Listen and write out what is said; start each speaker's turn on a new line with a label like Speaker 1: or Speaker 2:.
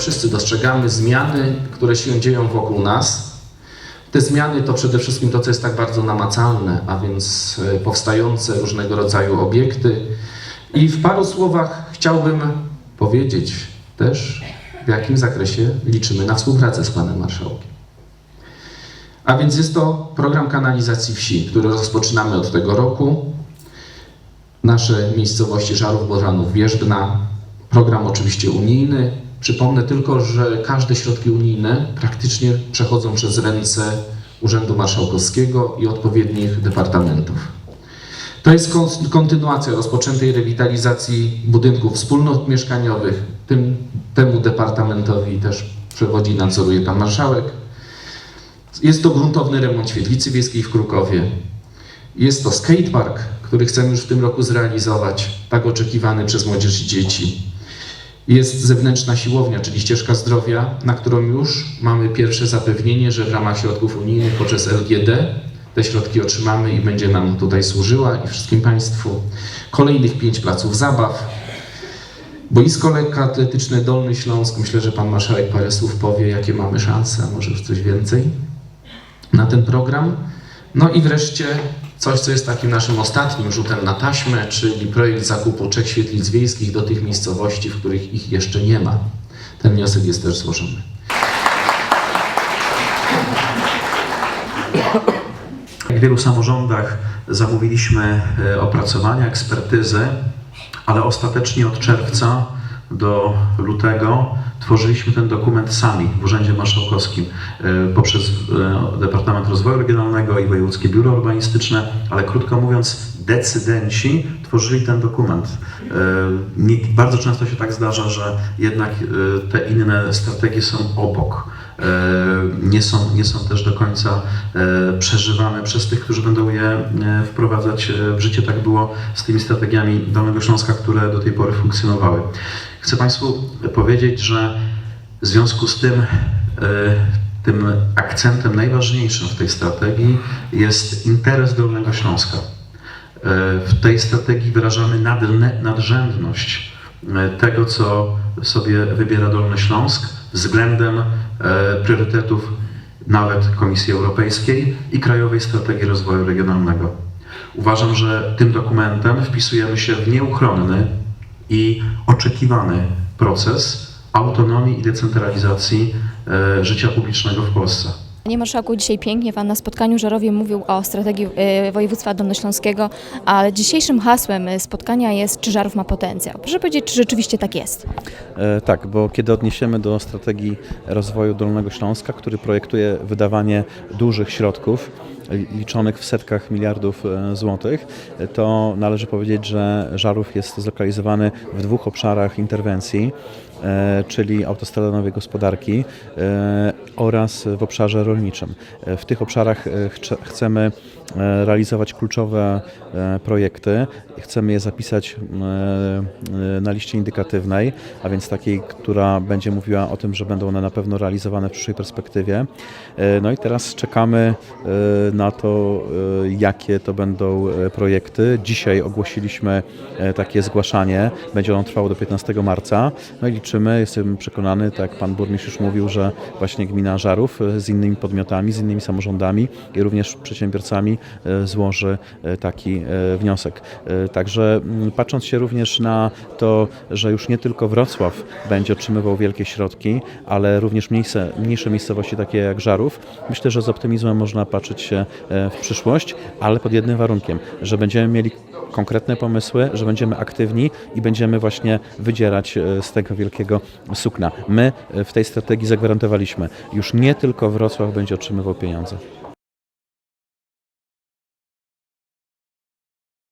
Speaker 1: wszyscy dostrzegamy zmiany, które się dzieją wokół nas. Te zmiany to przede wszystkim to, co jest tak bardzo namacalne, a więc e, powstające różnego rodzaju obiekty. I w paru słowach chciałbym powiedzieć też, w jakim zakresie liczymy na współpracę z Panem Marszałkiem. A więc jest to program kanalizacji wsi, który rozpoczynamy od tego roku. Nasze miejscowości Żarów, Bożanów, Wierzbna. Program oczywiście unijny. Przypomnę tylko, że każde środki unijne praktycznie przechodzą przez ręce Urzędu Marszałkowskiego i odpowiednich departamentów. To jest kon- kontynuacja rozpoczętej rewitalizacji budynków wspólnot mieszkaniowych. Tym, temu departamentowi też przewodzi, nadzoruje Pan Marszałek. Jest to gruntowny remont świetlicy wiejskiej w Krukowie. Jest to skatepark, który chcemy już w tym roku zrealizować, tak oczekiwany przez młodzież i dzieci. Jest zewnętrzna siłownia, czyli ścieżka zdrowia, na którą już mamy pierwsze zapewnienie, że w ramach środków unijnych poprzez LGD te środki otrzymamy i będzie nam tutaj służyła i wszystkim Państwu. Kolejnych pięć placów zabaw. Boisko lekkoatletyczne Dolny Śląsk. Myślę, że Pan Marszałek parę słów powie, jakie mamy szanse, a może już coś więcej na ten program. No i wreszcie coś, co jest takim naszym ostatnim rzutem na taśmę, czyli projekt zakupu trzech świetlic wiejskich do tych miejscowości, w których ich jeszcze nie ma. Ten wniosek jest też złożony.
Speaker 2: W wielu samorządach zamówiliśmy e, opracowania, ekspertyzy, ale ostatecznie od czerwca do lutego tworzyliśmy ten dokument sami w Urzędzie Marszałkowskim e, poprzez e, Departament Rozwoju Regionalnego i Wojewódzkie Biuro Urbanistyczne, ale krótko mówiąc, decydenci tworzyli ten dokument. E, Bardzo często się tak zdarza, że jednak te inne strategie są obok nie są, nie są też do końca e, przeżywane przez tych, którzy będą je e, wprowadzać e, w życie. Tak było z tymi strategiami Dolnego Śląska, które do tej pory funkcjonowały. Chcę Państwu powiedzieć, że w związku z tym, e, tym akcentem najważniejszym w tej strategii jest interes Dolnego Śląska. E, W tej strategii wyrażamy nadrzędność e, tego, co sobie wybiera Dolny Śląsk względem e, priorytetów nawet Komisji Europejskiej i Krajowej Strategii Rozwoju Regionalnego. Uważam, że tym dokumentem wpisujemy się w nieuchronny i oczekiwany proces autonomii i decentralizacji e, życia publicznego w Polsce.
Speaker 3: Panie Marszałku, dzisiaj pięknie Pan na spotkaniu Żarowie mówił o strategii e, województwa dolnośląskiego, ale dzisiejszym hasłem e, spotkania jest, czy Żarów ma potencjał. Proszę powiedzieć, czy rzeczywiście tak jest?
Speaker 4: E, Tak, bo kiedy odniesiemy do strategii rozwoju Dolnego Śląska, który projektuje wydawanie dużych środków, li- liczonych w setkach miliardów e, złotych, e, to należy powiedzieć, że Żarów jest zlokalizowany w dwóch obszarach interwencji, e, czyli autostrada nowej gospodarki e, oraz w obszarze rolniczym. E, W tych obszarach e, chce- chcemy e, realizować kluczowe projekty. Chcemy je zapisać na liście indykatywnej, a więc takiej, która będzie mówiła o tym, że będą one na pewno realizowane w przyszłej perspektywie. No i teraz czekamy na to, jakie to będą projekty. Dzisiaj ogłosiliśmy takie zgłaszanie. Będzie ono trwało do 15 marca. No i liczymy, jestem przekonany, tak jak pan burmistrz już mówił, że właśnie gmina Żarów e, z innymi podmiotami, z innymi samorządami i również przedsiębiorcami e, złoży e, taki wniosek. Także mm, patrząc się również na to, że już nie tylko Wrocław będzie otrzymywał wielkie środki, ale również mniejsze, mniejsze miejscowości takie jak Żarów, myślę, że z optymizmem można patrzeć się w przyszłość, ale pod jednym warunkiem, że będziemy mieli konkretne pomysły, że będziemy aktywni i będziemy właśnie wydzierać z tego wielkiego sukna. My w tej strategii zagwarantowaliśmy, już nie tylko Wrocław będzie otrzymywał pieniądze.